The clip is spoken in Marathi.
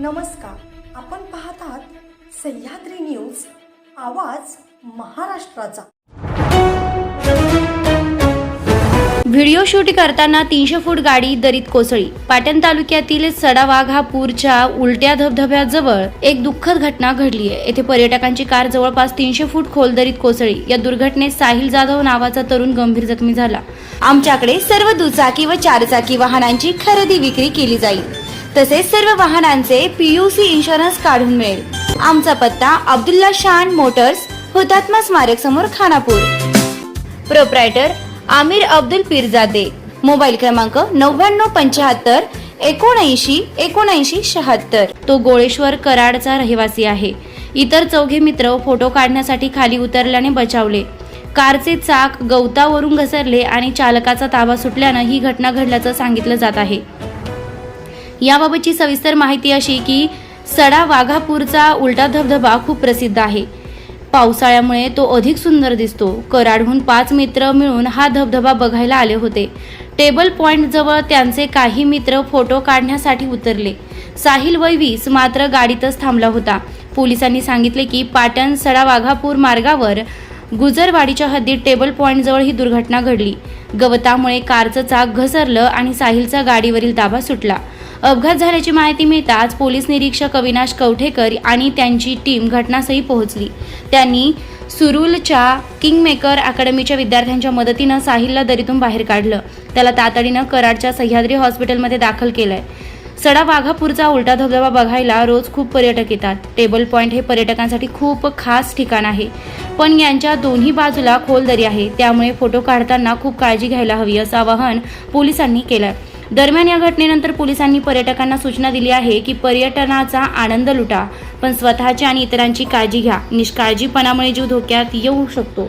नमस्कार. आपण पाहतात सह्याद्री न्यूज आवाज महाराष्ट्राचा. व्हिडिओ शूट करताना तीनशे फूट गाडी दरीत कोसळी. पाटण तालुक्यातील सडावाघ हा पूरच्या उलट्या धबधब्याजवळ एक दुःखद घटना घडली आहे. येथे पर्यटकांची कार जवळपास तीनशे फूट खोल दरीत कोसळी. या दुर्घटनेत साहिल जाधव नावाचा तरुण गंभीर जखमी झाला. आमच्याकडे सर्व दुचाकी व चारचाकी वाहनांची खरेदी विक्री केली जाईल. तसेच सर्व वाहनांचे पीयूसी इन्शुरन्स काढून मिळेल. आमचा पत्ता अब्दुल्ला शान मोटर्स हुतात्मा स्मारक समोर खानापूर. प्रोप्रायटर आमिर अब्दुल पीरजादे. मोबाईल क्रमांक नव्याण्णव पंच्याहत्तर एकोणऐंशी एकोणऐंशी शहात्तर. तो गोळेश्वर कराडचा रहिवासी आहे. इतर चौघे मित्र फोटो काढण्यासाठी खाली उतरल्याने बचावले. कारचे चाक गवतावरून घसरले आणि चालकाचा ताबा सुटल्यानं ही घटना घडल्याचं सांगितलं जात आहे. याबाबतची सविस्तर माहिती अशी की सडा वाघापूरचा उलटा धबधबा खूप प्रसिद्ध आहे. पावसाळ्यामुळे तो अधिक सुंदर दिसतो. कराडहून पाच मित्र मिळून हा धबधबा बघायला आले होते. टेबल पॉइंट जवळ त्यांचे काही मित्र फोटो काढण्यासाठी उतरले. साहिल वैवीस मात्र गाडीतच थांबला होता. पोलिसांनी सांगितले की पाटण सडा वाघापूर मार्गावर गुजरवाडीच्या हद्दीत टेबल पॉईंटजवळ ही दुर्घटना घडली. गवतामुळे कारचं चाक घसरलं आणि साहिलचा गाडीवरील ताबा सुटला. अपघात झाल्याची माहिती मिळताच पोलीस निरीक्षक अविनाश कवठेकर आणि त्यांची टीम घटनास्थळी पोहोचली. त्यांनी सुरुलच्या किंगमेकर अकॅडमीच्या विद्यार्थ्यांच्या मदतीनं साहिलला दरीतून बाहेर काढलं. त्याला तातडीनं कराडच्या सह्याद्री हॉस्पिटलमध्ये दाखल केलंय. सडा वाघापूरचा उलटा धबधबा बघायला रोज खूप पर्यटक येतात. टेबल पॉइंट हे पर्यटकांसाठी खूप खास ठिकाण आहे. पण यांच्या दोन्ही बाजूला खोल दरी आहे. त्यामुळे फोटो काढताना खूप काळजी घ्यायला हवी असं आवाहन पोलिसांनी केलंय. दरम्यान या घटनेनंतर पोलिसांनी पर्यटकांना सूचना दिली आहे की पर्यटनाचा आनंद लुटा पण स्वतःची आणि इतरांची काळजी घ्या. निष्काळजीपणामुळे जीव धोक्यात येऊ शकतो.